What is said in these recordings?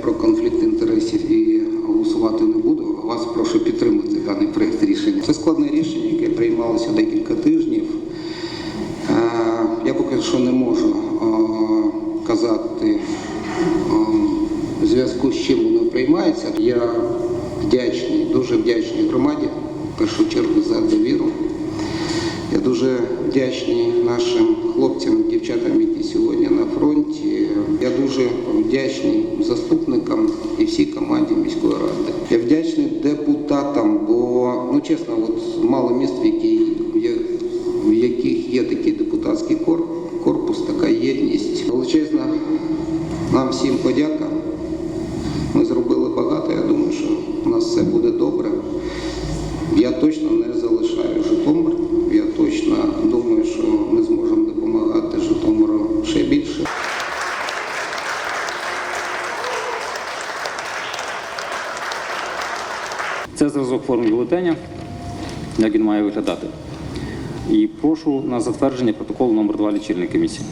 про конфлікт інтересів і голосувати не буду. Вас прошу підтримати даний проєкт рішення. Це складне рішення, яке приймалося декілька тижнів. Е, я поки що не можу е, казати е, в зв'язку з чим воно приймається. Я вдячний, дуже вдячний громаді, в першу чергу за довіру. Я дуже вдячний нашим хлопцям, дівчатам. Я вдячний депутатам, бо ну чесно, от мало міст, в якій Це зразок форми бюлетеня, як він має виглядати. І прошу на затвердження протоколу номер 2 лічильної комісії.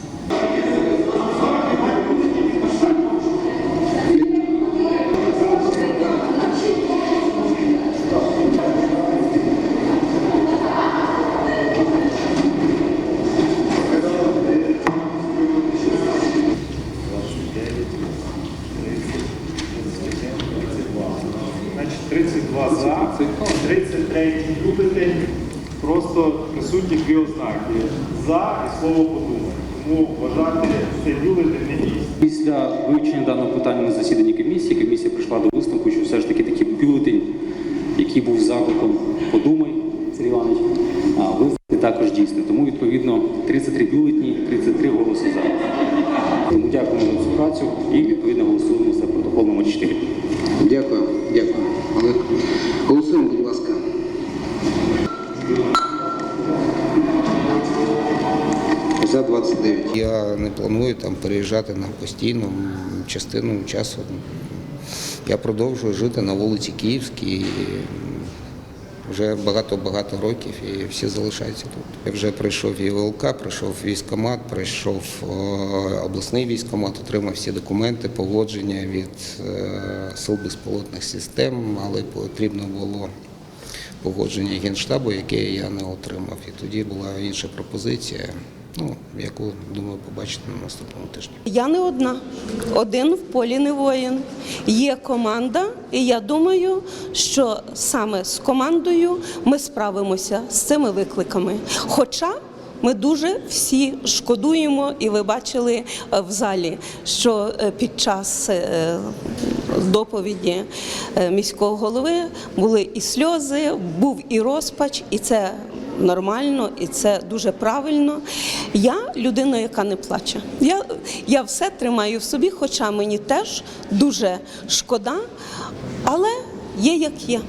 32 за, 33 бюлетень, просто присутні дві ознаки за і слово подумати. Тому вважати цей бюлетень не дійсним. Після вивчення даного питання на засіданні комісії, комісія прийшла до висновку, що все ж таки такий бюлетень, який був закликом «Подумай, Сергій Іванович, визнати також дійсним. Тому, відповідно, 33 бюлетні, 33 голоси за. Тому дякуємо за цю працю і відповідно голосуємо за протокол номер 4. Дякую, дякую. Але Голосуємо, будь ласка. За 29. Я не планую там переїжджати на постійну частину часу. Я продовжую жити на вулиці Київській вже багато-багато років і всі залишаються тут. Я вже пройшов і ВЛК, пройшов військкомат, пройшов е, обласний військомат, отримав всі документи, погодження від е, сил безполотних систем, але потрібно було погодження Генштабу, яке я не отримав. І тоді була інша пропозиція, ну, яку, думаю, побачите на наступному тижні. Я не одна. Один в полі не воїн. Є команда, і я думаю, що саме з командою ми справимося з цими викликами. Хоча ми дуже всі шкодуємо, і ви бачили е, в залі, що е, під час е, доповіді міського голови були і сльози, був і розпач, і це нормально, і це дуже правильно. Я людина, яка не плаче. Я, я все тримаю в собі, хоча мені теж дуже шкода, але є як є.